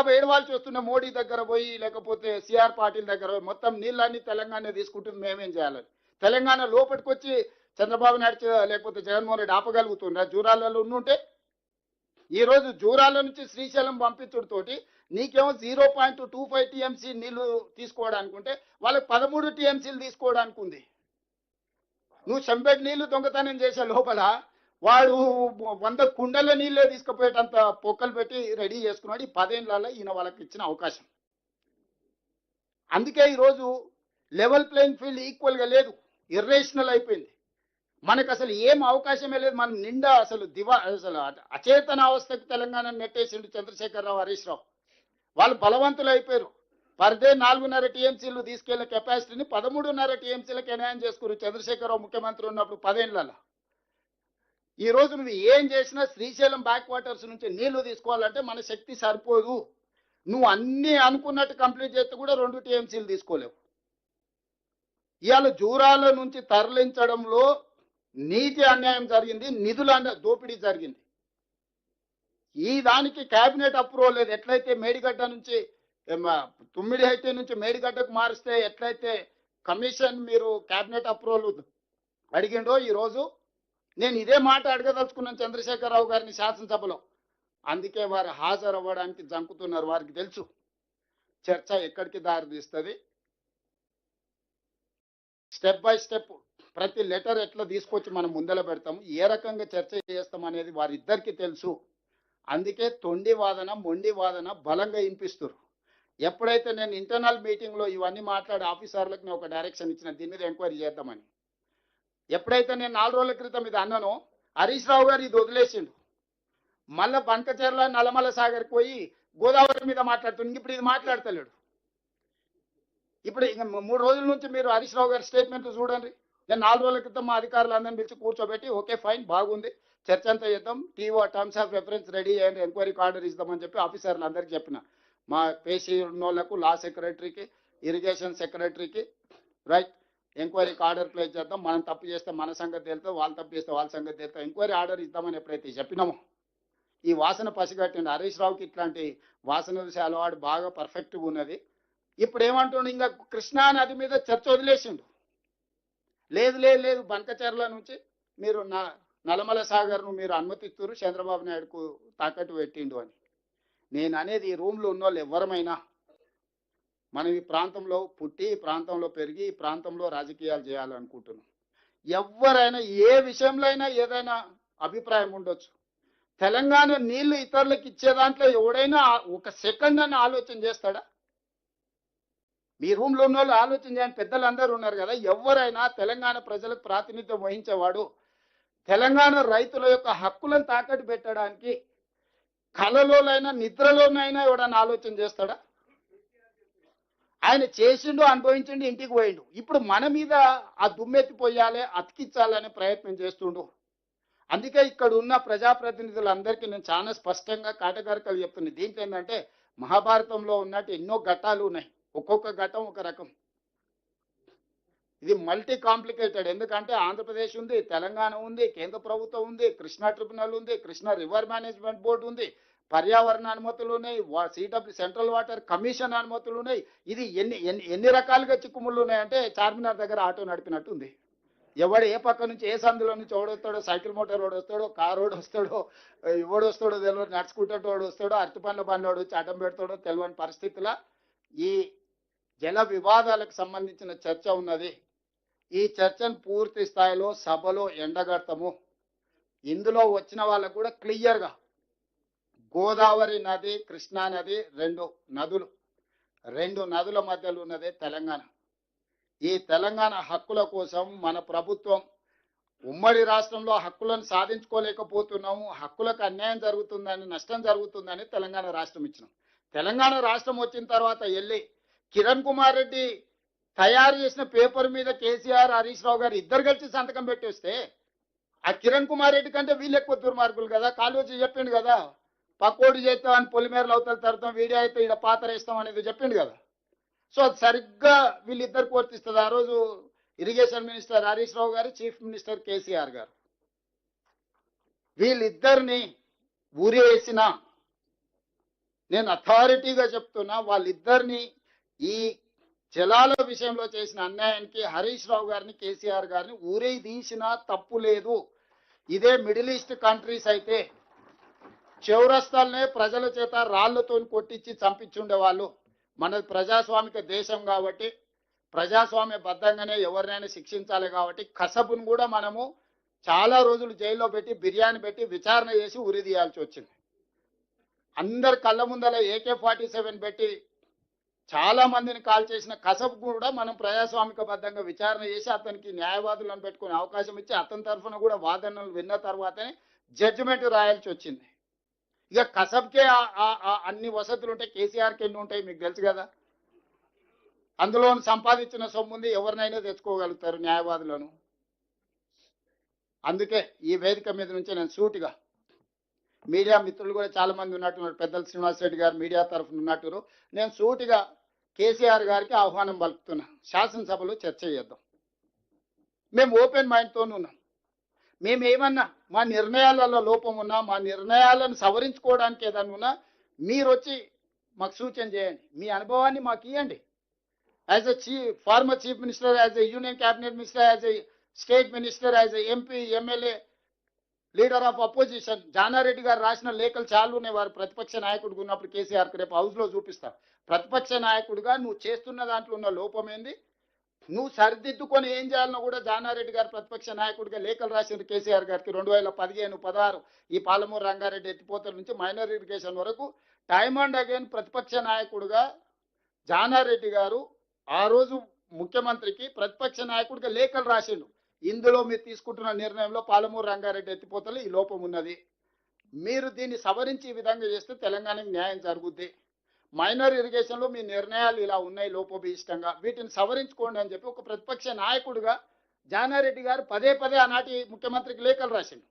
క్షమాపణ ఏడవాళ్ళు చూస్తున్న మోడీ దగ్గర పోయి లేకపోతే సిఆర్ పాటిల్ దగ్గర పోయి మొత్తం నీళ్ళన్నీ తెలంగాణ తీసుకుంటుంది మేమేం చేయాలని తెలంగాణ లోపలికి వచ్చి చంద్రబాబు నాయుడు లేకపోతే జగన్మోహన్ రెడ్డి ఆపగలుగుతుండ్రా? జూరాలలో ఉండుంటే ఈ రోజు జూరాల నుంచి శ్రీశైలం పంపించడంతోటి నీకేమో zero point two five TMC నీళ్ళు తీసుకోవడానికి ఉంటే వాళ్ళకి పదమూడు టీఎంసీలు తీసుకోవడానికి ఉంది. నువ్వు చంపేటి నీళ్ళు దొంగతనం చేసే లోపల వాడు వంద కుండల నీళ్ళే తీసుకుపోయేటంత పొక్కలు పెట్టి రెడీ చేసుకున్నాడు. ఈ పదేళ్ళలో ఈయన వాళ్ళకి ఇచ్చిన అవకాశం. అందుకే ఈరోజు లెవెల్ ప్లేయింగ్ ఫీల్డ్ ఈక్వల్గా లేదు. ఇర్రేషనల్ అయిపోయింది. మనకు అసలు ఏం అవకాశమే లేదు. మనం నిండా అసలు దివా అసలు అచేతన అవస్థకు తెలంగాణ నెట్టేసిండు చంద్రశేఖరరావు హరీష్ రావు. వాళ్ళు బలవంతులు అయిపోయారు. పర్దే నాలుగున్నర టీఎంసీలు తీసుకెళ్ళే కెపాసిటీని పదమూడున్నర టీఎంసీలకు ఎనాయం చేసుకున్నారు చంద్రశేఖరరావు ముఖ్యమంత్రి ఉన్నప్పుడు పదేళ్ళలో ఈ రోజు నువ్వు ఏం చేసినా శ్రీశైలం బ్యాక్ వాటర్స్ నుంచి నీళ్ళు తీసుకోవాలంటే మన శక్తి సరిపోదు. నువ్వు అన్ని అనుకున్నట్టు కంప్లీట్ చేస్తే కూడా రెండు టీఎంసీలు తీసుకోలేవు. ఇవాళ జూరాల నుంచి తరలించడంలో నీతి అన్యాయం జరిగింది నిధుల దోపిడీ జరిగింది. ఈ దానికి కేబినెట్ అప్రూవల్ లేదు. ఎట్లయితే మేడిగడ్డ నుంచి తుమ్మిడి హైతే నుంచి మేడిగడ్డకు మారిస్తే ఎట్లయితే కమిషన్ మీరు కేబినెట్ అప్రూవల్ అడిగిండో ఈరోజు నేను ఇదే మాట అడగదలుచుకున్నాను చంద్రశేఖరరావు గారిని శాసనసభలో. అందుకే వారు హాజరు అవ్వడానికి జంకుతున్నారు. వారికి తెలుసు. చర్చ ఎక్కడికి దారి తీస్తుంది స్టెప్ బై స్టెప్ ప్రతి లెటర్ ఎట్లా తీసుకొచ్చి మనం ముందల పెడతాము? ఏ రకంగా చర్చ చేస్తాం అనేది వారిద్దరికీ తెలుసు. అందుకే తొండి వాదన మొండి వాదన బలంగా వినిపిస్తారు. ఎప్పుడైతే నేను ఇంటర్నల్ మీటింగ్లో ఇవన్నీ మాట్లాడే ఆఫీసర్లకు నేను ఒక డైరెక్షన్ ఇచ్చిన దీని మీద ఎంక్వైరీ చేద్దామని. ఎప్పుడైతే నేను నాలుగు రోజుల క్రితం ఇది అన్నానో హరీష్ రావు గారు ఇది వదిలేసిండు. మళ్ళా బంకచెర్ల నల్లమల సాగర్కి పోయి గోదావరి మీద మాట్లాడుతుంది ఇప్పుడు ఇది మాట్లాడతలేడు. ఇప్పుడు మూడు రోజుల నుంచి మీరు హరీష్ రావు గారి స్టేట్మెంట్ చూడండి. నేను నాలుగు రోజుల క్రితం మా అధికారులు అందరిని పిలిచి కూర్చోబెట్టి ఓకే ఫైన్ బాగుంది. చర్చ అంతా చేద్దాం. టీవో టర్మ్స్ ఆఫ్ రెఫరెన్స్ రెడీ చేయండి. ఎంక్వైరీ ఆర్డర్ ఇద్దామని చెప్పి ఆఫీసర్లు అందరికీ చెప్పిన. మా పేషీ ఉన్నోళ్ళకు లా సెక్రటరీకి ఇరిగేషన్ సెక్రటరీకి రైట్. ఎంక్వైరీకి ఆర్డర్ ప్లేస్ చేద్దాం మనం తప్పు చేస్తే మన సంగతి తెలుస్తుంది వాళ్ళు తప్పు చేస్తే వాళ్ళ సంగతి తెలుస్తుంది. ఎంక్వైరీ ఆర్డర్ ఇద్దామని ఎప్పుడైతే చెప్పినామో ఈ వాసన పసిగట్టండి హరీష్ రావుకి ఇట్లాంటి వాసన చూసే అలవాటు బాగా పర్ఫెక్ట్గా ఉన్నది. ఇప్పుడు ఏమంటుండు ఇంకా కృష్ణా నది మీద చర్చ వదిలేసిండు. లేదు లేదు లేదు బంకచర్ల నుంచి మీరు నా నలమల సాగర్ను మీరు అనుమతిస్తున్నారు చంద్రబాబు నాయుడుకు తాకట్టు పెట్టిండు అని. నేను అనేది ఈ రూమ్లో ఉన్న వాళ్ళు ఎవరమైనా మనం ఈ ప్రాంతంలో పుట్టి ఈ ప్రాంతంలో పెరిగి ఈ ప్రాంతంలో రాజకీయాలు చేయాలనుకుంటున్నాం. ఎవరైనా ఏ విషయంలో అయినా ఏదైనా అభిప్రాయం ఉండొచ్చు. తెలంగాణ నీళ్ళు ఇతరులకు ఇచ్చే దాంట్లో ఎవడైనా ఒక సెకండ్ అని ఆలోచన చేస్తాడా? మీ రూమ్లో ఉన్న వాళ్ళు ఆలోచన చేయని పెద్దలందరూ ఉన్నారు కదా. ఎవరైనా తెలంగాణ ప్రజలకు ప్రాతినిధ్యం వహించేవాడు తెలంగాణ రైతుల యొక్క హక్కులను తాకట్టు పెట్టడానికి కలలోనైనా నిద్రలోనైనా ఎవడన్నా ఆలోచన చేస్తాడా? ఆయన చేసిండు అనుభవించిండు ఇంటికి పోయిండు. ఇప్పుడు మన మీద ఆ దుమ్మెత్తిపోయాలి అతికించాలనే ప్రయత్నం చేస్తుండు. అందుకే ఇక్కడ ఉన్న ప్రజాప్రతినిధులందరికీ నేను చాలా స్పష్టంగా కాటగారికలు చెప్తున్నాను దీంట్లో ఏంటంటే మహాభారతంలో ఉన్నట్టు ఎన్నో ఘట్టాలు ఉన్నాయి. ఒక్కొక్క ఘట్టం ఒక రకం. ఇది మల్టీ కాంప్లికేటెడ్. ఎందుకంటే ఆంధ్రప్రదేశ్ ఉంది తెలంగాణ ఉంది కేంద్ర ప్రభుత్వం ఉంది కృష్ణా ట్రిబ్యునల్ ఉంది కృష్ణా రివర్ మేనేజ్మెంట్ బోర్డు ఉంది. పర్యావరణ అనుమతులు ఉన్నాయి సిడబ్ల్యూ సెంట్రల్ వాటర్ కమిషన్ అనుమతులు ఉన్నాయి. ఇది ఎన్ని ఎన్ని ఎన్ని రకాలుగా చిక్కుముళ్ళు ఉన్నాయంటే చార్మినార్ దగ్గర ఆటో నడిపినట్టు ఉంది. ఎవడు ఏ పక్క నుంచి ఏ సందులో నుంచి ఓడొస్తాడో సైకిల్ మోటార్ ఓడి వస్తాడో కార్ రోడ్ వస్తాడో ఎవడు వస్తాడో తెలియదు నడుచుకుంటే వాడు వస్తాడో అరటి పండ్ల బండ్లోడు వచ్చి అడ్డం పెడతాడో తెలియని పరిస్థితుల ఈ జల వివాదాలకు సంబంధించిన చర్చ ఉన్నది. ఈ చర్చను పూర్తి స్థాయిలో సభలో ఎండగడతాము. ఇందులో వచ్చిన వాళ్ళకు కూడా క్లియర్గా గోదావరి నది కృష్ణా నది రెండు నదులు. రెండు నదుల మధ్యలో ఉన్నదే తెలంగాణ. ఈ తెలంగాణ హక్కుల కోసం మన ప్రభుత్వం ఉమ్మడి రాష్ట్రంలో హక్కులను సాధించుకోలేకపోతున్నాము. హక్కులకు అన్యాయం జరుగుతుందని నష్టం జరుగుతుందని తెలంగాణ రాష్ట్రం ఇచ్చినాం. తెలంగాణ రాష్ట్రం వచ్చిన తర్వాత వెళ్ళి కిరణ్ కుమార్ రెడ్డి తయారు చేసిన పేపర్ మీద కేసీఆర్ హరీష్ రావు గారు ఇద్దరు కలిసి సంతకం పెట్టేస్తే ఆ కిరణ్ కుమార్ రెడ్డి కంటే వీళ్ళు ఎక్కువ దుర్మార్గులు కదా? కాళోజీ చెప్పిండు కదా? పక్కోటి చేస్తాం అని పొలిమేరలు అవతల తడతాం వీడియో అయితే ఇక్కడ పాతరేస్తాం అనేది చెప్పిండు కదా. సో అది సరిగ్గా వీళ్ళిద్దరు కోర్తిస్తుంది. ఆ రోజు ఇరిగేషన్ మినిస్టర్ హరీష్ రావు గారు చీఫ్ మినిస్టర్ కేసీఆర్ గారు. వీళ్ళిద్దరిని ఊరేసిన నేను అథారిటీగా చెప్తున్నా వాళ్ళిద్దరిని ఈ జలాల విషయంలో చేసిన అన్యాయానికి హరీష్ రావు గారిని కేసీఆర్ గారిని ఊరే తీసినా తప్పు లేదు. ఇదే మిడిల్ ఈస్ట్ కంట్రీస్ అయితే చౌరస్తాలనే ప్రజల చేత రాళ్ళతో కొట్టించి చంపించుండే వాళ్ళు మనది ప్రజాస్వామిక దేశం కాబట్టి ప్రజాస్వామ్య బద్ధంగానే ఎవరినైనా శిక్షించాలి కాబట్టి కసబును కూడా మనము చాలా రోజులు జైల్లో పెట్టి బిర్యానీ పెట్టి విచారణ చేసి ఉరిదీయాల్సి వచ్చింది. అందరి కళ్ళ ముందల ఏకే ఫార్టీ సెవెన్ పెట్టి చాలా మందిని కాల్ చేసిన కసబ్ కూడా మనం ప్రజాస్వామిక బద్ధంగా విచారణ చేసి అతనికి న్యాయవాదులను పెట్టుకునే అవకాశం ఇచ్చి అతని తరఫున కూడా వాదనలు విన్న తర్వాతనే జడ్జిమెంట్ రాయాల్సి వచ్చింది. ఇక కసబ్కే అన్ని వసతులు ఉంటాయి కేసీఆర్కి ఎన్ని ఉంటాయి మీకు తెలుసు కదా? అందులో సంపాదించిన సొమ్ముంది ఎవరినైనా తెచ్చుకోగలుగుతారు న్యాయవాదులను. అందుకే ఈ వేదిక మీద నుంచి నేను సూటిగా మీడియా మిత్రులు కూడా చాలా మంది ఉన్నట్టున్నారు పెద్దల శ్రీనివాస్ రెడ్డి గారు మీడియా తరఫున ఉన్నట్టు నేను సూటిగా కేసీఆర్ గారికి ఆహ్వానం పలుకుతున్నా. శాసనసభలో చర్చ చేద్దాం. మేము ఓపెన్ మైండ్తోనే ఉన్నాం. మేము ఏమన్నా మా నిర్ణయాలలో లోపం ఉన్నా మా నిర్ణయాలను సవరించుకోవడానికి ఏదన్నా ఉన్నా మీరు వచ్చి మాకు సూచన చేయండి. మీ అనుభవాన్ని మాకు ఇవ్వండి as a chief former chief minister as a union cabinet minister as a state minister as a MP MLA leader of opposition Jana Reddy గారు రాసిన లేఖలు చాలు ఉన్నాయి వారు ప్రతిపక్ష నాయకుడిగా ఉన్నప్పుడు కేసీఆర్కి రేపు హౌస్లో చూపిస్తా ప్రతిపక్ష నాయకుడిగా నువ్వు చేస్తున్న దాంట్లో ఉన్న లోపం ఏంది? నువ్వు సరిదిద్దుకొని ఏం చేయాలనో కూడా జానారెడ్డి గారు ప్రతిపక్ష నాయకుడిగా లేఖలు రాసింది కేసీఆర్ గారికి రెండు వేల పదిహేను పదహారు ఈ పాలమూరు రంగారెడ్డి ఎత్తిపోతల నుంచి మైనర్ ఇరిగేషన్ వరకు టైమ్ అండ్ అగైన్ ప్రతిపక్ష నాయకుడిగా జానారెడ్డి గారు ఆ రోజు ముఖ్యమంత్రికి ప్రతిపక్ష నాయకుడిగా లేఖలు రాసిండు. ఇందులో మీరు తీసుకుంటున్న నిర్ణయంలో పాలమూరు రంగారెడ్డి ఎత్తిపోతలు ఈ లోపం ఉన్నది. మీరు దీన్ని సవరించి ఈ విధంగా చేస్తే తెలంగాణకి న్యాయం జరుగుద్ది. మైనర్ ఇరిగేషన్లో మీ నిర్ణయాలు ఇలా ఉన్నాయి లోపభీష్టంగా వీటిని సవరించుకోండి అని చెప్పి ఒక ప్రతిపక్ష నాయకుడిగా జానారెడ్డి గారు పదే పదే ఆనాటి ముఖ్యమంత్రికి లేఖలు రాసిండు.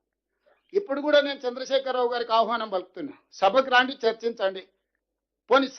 ఇప్పుడు కూడా నేను చంద్రశేఖరరావు గారికి ఆహ్వానం పలుకుతున్నా. సభకు రాండి చర్చించండి. పోనీ